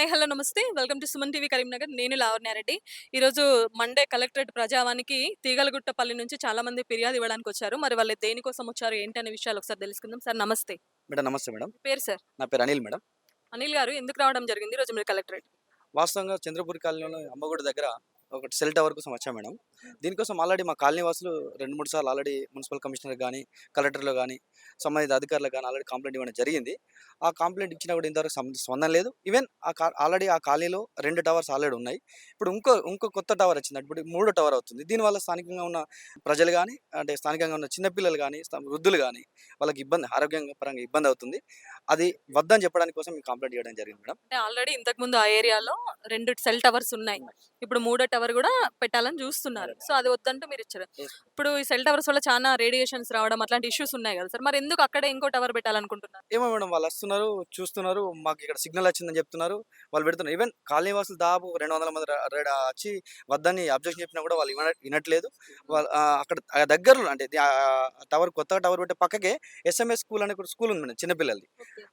Hi hello నమస్తే. Welcome to Suman TV Karimnagar. నేను లావణ్యారెడ్డి ఈరోజు మండే కలెక్టరేట్ ప్రజావానికి తీగలగుట్టపల్లి నుంచి చాలా మంది ఫిర్యాదు ఇవ్వడానికి వచ్చారు. మరి వాళ్ళు దేనికోసం వచ్చారు ఏంటి అనే విషయాలు ఒకసారి తెలుసుకుందాం. సార్ నమస్తే. మేడం నమస్తే మేడం. పేరు సార్? నా పేరు అనిల్ మేడం. అనిల్ గారు ఎందుకు రావడం జరిగింది ఈరోజు మీరు కలెక్టరేట్ వాస్తవంగా చంద్రపూర్ కాలనీలో అమ్మగూడ దగ్గర ఒకటి సెల్ టవర్ కోసం వచ్చాం మేడం. దీనికోసం ఆల్రెడీ మా కాలనీ వాసులు రెండు మూడు సార్లు ఆల్రెడీ మున్సిపల్ కమిషనర్ కానీ కలెక్టర్లో కానీ సంబంధిత అధికారులకు కానీ ఆల్రెడీ కంప్లైంట్ ఇవ్వడం జరిగింది. ఆ కంప్లైంట్ ఇచ్చినా కూడా ఇంతవరకు సం- స్పందన లేదు. ఈవెన్ ఆ ఆల్రెడీ ఆ కాలనీలో రెండు టవర్స్ ఆల్రెడీ ఉన్నాయి. ఇప్పుడు ఇంకో ఇంకో కొత్త టవర్ వచ్చింది ఇప్పుడు మూడో టవర్ అవుతుంది. దీనివల్ల స్థానికంగా ఉన్న ప్రజలు కానీ అంటే స్థానికంగా ఉన్న చిన్నపిల్లలు కానీ వృద్ధులు కానీ వాళ్ళకి ఇబ్బంది ఆరోగ్యంగా పరంగా ఇబ్బంది అవుతుంది. అది వద్దని చెప్పడానికి కోసం మీకు కంప్లైంట్ ఇవ్వడం జరిగింది మేడం. ఆల్రెడీ ఇంతకుముందు ఆ ఏరియాలో రెండు సెల్ టవర్స్ ఉన్నాయి. ఇప్పుడు మూడో టవర్ కూడా పెట్టాలని చూస్తున్నారు. సో అది వద్దంటూ మీరు ఇచ్చారు. ఇప్పుడు ఈ సెల్ టవర్స్ వల్ల చాలా రేడియేషన్స్ రావడం అట్లాంటి ఇష్యూస్ ఉన్నాయి కదా సార్. మరి ఎందుకు అక్కడ ఇంకో టవర్ పెట్టాలనుకుంటున్నారు? ఏమో మేడం వాళ్ళు వస్తున్నారు చూస్తున్నారు మాకు ఇక్కడ సిగ్నల్ వచ్చిందని చెప్తున్నారు. వాళ్ళు పెడుతున్నారు. ఈవెన్ కాలనీ వాసులు దాదాపు రెండు వందల మంది వచ్చి వద్దని అబ్జెక్షన్ చెప్పినా కూడా వాళ్ళు విన- వినట్లేదు. వాళ్ళు అక్కడ దగ్గరలో అంటే టవర్ కొత్తగా టవర్ పెట్టే పక్కకే ఎస్ఎంఎస్ స్కూల్ అనే స్కూల్ ఉంది మేడం చిన్నపిల్లలది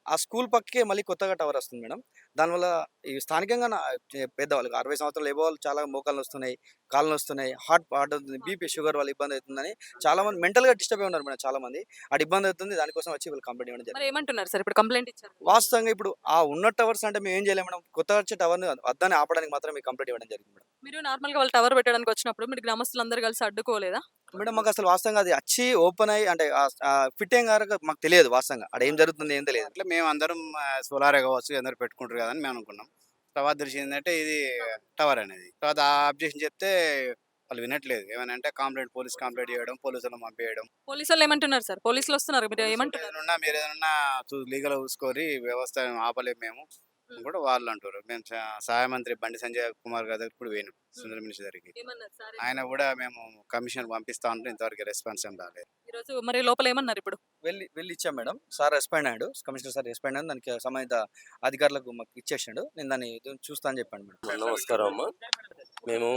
ఆ స్కూల్ పక్కకే మళ్ళీ కొత్తగా టవర్ వస్తుంది మేడం. దానివల్ల ఈ స్థానికంగా పెద్దవాళ్ళకి అరవై సంవత్సరాలు ఏవో చాలా మోకాలు వస్తున్నాయి కాళ్ళు వస్తున్నాయి హార్ట్ హార్ట్ అవుతుంది బీపీ షుగర్ వల్ల ఇబ్బంది అవుతుందని చాలా మంది మెంటల్గా డిస్టర్బ్ అయి ఉన్నారు మేడం చాలా మంది అది ఇబ్బంది అవుతుంది దానికోసం వచ్చి వీళ్ళు కంప్లైంట్ ఇవ్వడం జరిగింది. మరి ఏమంటున్నారు సార్? ఇప్పుడు కంప్లైంట్ ఇచ్చారు. వాస్తవంగా ఇప్పుడు ఆ ఉన్న టవర్స్ అంటే మేము ఏం చేయలేము మేడం. కొత్తగా వచ్చే టవర్ని వద్దని ఆపడానికి మాత్రమే కంప్లీట్ ఇవ్వడం జరిగింది మేడం. మీరు నార్మల్గా వాళ్ళు టవర్ పెట్టడానికి వచ్చినప్పుడు మీరు గ్రామస్తులు అందరూ కలిసి అడ్డుకోలేదా? మేడం మాకు అసలు వాస్తవంగా అది వచ్చి ఓపెన్ అయ్యి అంటే ఫిట్ అయ్యి గారు మాకు తెలియదు వాస్తవంగా. అక్కడ ఏం జరుగుతుంది ఏం తెలియదు. అట్లా మేము అందరం సోలారే కావచ్చు అందరు పెట్టుకుంటారు కదా అని మేము అనుకున్నాం. తర్వాత దృష్టి ఏంటంటే ఇది టవర్ అనేది. తర్వాత ఆ అబ్జెక్షన్ చెప్తే వాళ్ళు వినట్లేదు. ఏమైనా అంటే కంప్లైంట్ పోలీస్ కంప్లైంట్ చేయడం పోలీసులను పంపేయడం. పోలీసు వాళ్ళు ఏమంటున్నారు సార్? పోలీసులు వస్తున్నారు మీరు ఏమంటున్నారు? మీరు ఏదైనా లీగల్ చూసుకొని వ్యవస్థ ఆపలేము మేము. కూడా వాళ్ళు అంటారు. మేము సహా- సహాయ మంత్రి బండి సంజయ్ కుమార్ గారి దగ్గర కూడా పోయినాం సుందర మినిస్టర్ దగ్గరికి ఏమన్నారు సార్ ఆయన కూడా మేము కమిషన్ పంపిస్తా ఉంటే ఇంతవరకు రెస్పాన్స్ ఏం రాలేదు. ఈరోజు మరి లోపల ఏమన్నారు ఇప్పుడు? వెళ్ళి వెళ్ళి ఇచ్చాం మేడం. సార్ రెస్పాండ్ అయ్యాడు. కమిషనర్ సార్ రెస్పాండ్ అయ్యాడు. దానికి సంబంధిత అధికారులకు మాకు ఇచ్చేసాడు. నేను దాన్ని చూస్తా అని చెప్పాను మేడం. నమస్కారం అమ్మ. మేము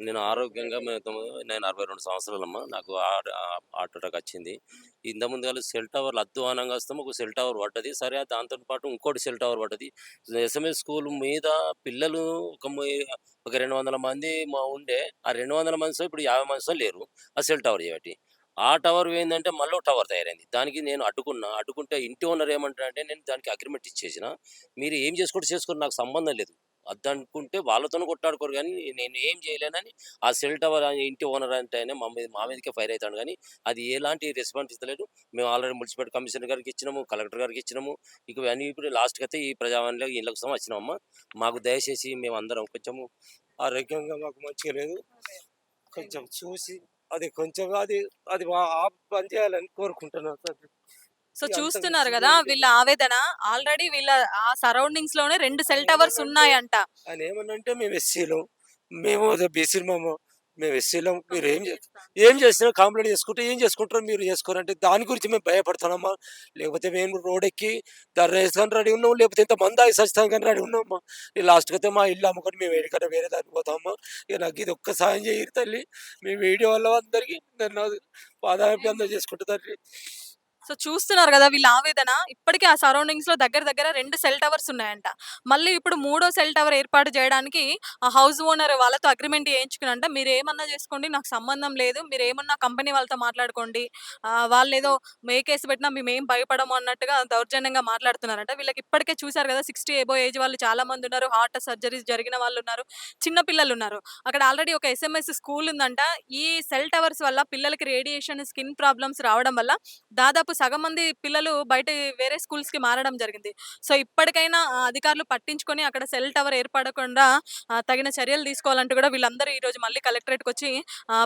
నేను ఆరోగ్యంగా మేము నేను అరవై రెండు సంవత్సరాలమ్మ. నాకు ఆ- హార్ట్ అటాక్ వచ్చింది. ఇంతకుముందు ముందు వాళ్ళు సెల్ టవర్లు అధ్వానంగా వస్తాం ఒక సెల్ టవర్ పడ్డది. సరే దాంతో పాటు ఇంకోటి సెల్ టవర్ పడ్డది. ఎస్ఎంఎస్ స్కూల్ మీద పిల్లలు ఒక ఒక రెండు వందల మంది మా ఉండే. ఆ రెండు వందల మంది ఇప్పుడు యాభై మంది లేరు. ఆ సెల్ టవర్ చేయబట్టి. ఆ టవర్ ఏంటంటే మళ్ళీ టవర్ తయారైంది. దానికి నేను అడ్డుకున్నా. అడ్డుకుంటే ఇంటి ఓనర్ ఏమంటారంటే నేను దానికి అగ్రిమెంట్ ఇచ్చేసిన. మీరు ఏం చేసుకుంటే చేసుకుని నాకు సంబంధం లేదు. అద్దనుకుంటే వాళ్ళతోనే కొట్టాడుకోరు కానీ నేను ఏం చేయలేనని ఆ సెల్ టవర్ ఇంటి ఓనర్ అంటే ఆయన మా మీద మా మీదకే ఫైర్ అవుతాడు కానీ అది ఎలాంటి రెస్పాన్స్ ఇస్తలేదు. మేము ఆల్రెడీ మున్సిపల్ కమిషనర్ గారికి ఇచ్చినాము కలెక్టర్ గారికి ఇచ్చినాము. ఇక అన్ని ఇప్పుడు లాస్ట్కి అయితే ఈ ప్రజావాణిలో ఇళ్ళ కోసం వచ్చినామమ్మ. మాకు దయచేసి మేము అందరం కొంచెము ఆరోగ్యంగా మాకు మంచిగా లేదు. కొంచెం చూసి అది కొంచెం అది అది మా- పని చేయాలని కోరుకుంటున్నాను. సార్ సో చూస్తున్నారు కదా? వీళ్ళ ఆవేదన. ఆల్రెడీ వీళ్ళ ఆ సరౌండింగ్స్లోనే రెండు సెల్ టవర్స్ ఉన్నాయంట. ఆయన ఏమనంటే మేము ఎస్సీలం మేము బీసీలు మేము మేము ఎస్సీలం మీరు ఏం చే- ఏం చేసినా కంప్లైంట్ చేసుకుంటే ఏం చేసుకుంటారో మీరు చేసుకోరంటే దాని గురించి మేము భయపడుతున్నామా? లేకపోతే మేము రోడ్ ఎక్కి ధర వేసుకొని రెడీ ఉన్నాం లేకపోతే ఇంత మంది ఆగి సస్తాం కానీ రెడీ ఉన్నామా? ఈ లాస్ట్కి అయితే మా ఇల్లు అమ్ముకొని మేము ఎక్కడికైనా వేరే దానికి పోతామా? ఇక నాకు ఇది ఒక్క సాయం చేయరు తల్లి. మీ వీడియో వల్ల అందరికీ నేను పాదాభివందన చేసుకుంటా తల్లి. సో చూస్తున్నారు కదా వీళ్ళ ఆవేదన. ఇప్పటికే ఆ సరౌండింగ్స్లో దగ్గర దగ్గర రెండు సెల్ టవర్స్ ఉన్నాయంట. మళ్ళీ ఇప్పుడు మూడో సెల్ టవర్ ఏర్పాటు చేయడానికి ఆ హౌస్ ఓనర్ వాళ్ళతో అగ్రిమెంట్ చేయించుకున్నంట మీరు ఏమన్నా చేసుకోండి నాకు సంబంధం లేదు. మీరు ఏమన్నా కంపెనీ వాళ్ళతో మాట్లాడుకోండి. వాళ్ళు ఏదో మే కేసు పెట్టినా మేము ఏం భయపడము అన్నట్టుగా దౌర్జన్యంగా మాట్లాడుతున్నారంట. వీళ్ళకి ఇప్పటికే చూసారు కదా సిక్స్టీ ఏబో ఏజ్ వాళ్ళు చాలా మంది ఉన్నారు. హార్ట్ సర్జరీస్ జరిగిన వాళ్ళు ఉన్నారు. చిన్న పిల్లలు ఉన్నారు. అక్కడ ఆల్రెడీ ఒక ఎస్ఎంఎస్ స్కూల్ ఉందంట. ఈ సెల్ టవర్స్ వల్ల పిల్లలకి రేడియేషన్ స్కిన్ ప్రాబ్లమ్స్ రావడం వల్ల దాదాపు సగం మంది పిల్లలు బయట వేరే స్కూల్స్కి మారడం జరిగింది. సో, ఇప్పటికైనా అధికారులు పట్టించుకొని అక్కడ సెల్ టవర్ ఏర్పడకుండా తగిన చర్యలు తీసుకోవాలంటూ కూడా వీళ్ళందరూ ఈ రోజు మళ్ళీ కలెక్టరేట్‌కొచ్చి వచ్చి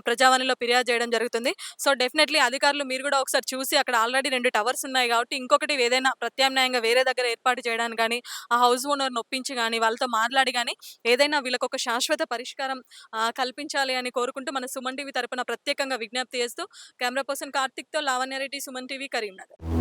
ప్రజావాణిలో ఫిర్యాదు చేయడం జరుగుతుంది. సో, డెఫినెట్లీ అధికారులు మీరు కూడా ఒకసారి చూసి అక్కడ ఆల్రెడీ రెండు టవర్స్ ఉన్నాయి కాబట్టి ఇంకొకటి ఏదైనా ప్రత్యామ్నాయంగా వేరే దగ్గర ఏర్పాటు చేయడానికి కానీ ఆ హౌస్ ఓనర్ ఒప్పించి గాని, వాళ్ళతో మాట్లాడి కానీ ఏదైనా వీళ్ళకొక శాశ్వత పరిష్కారం కల్పించాలి అని కోరుకుంటూ మన సుమన్ టీవీ తరపున ప్రత్యేకంగా విజ్ఞప్తి చేస్తూ కెమెరా పర్సన్ కార్తిక్‌తో లావణ్యారెడ్డి సుమన్ టీవీ, కరీంనగర్.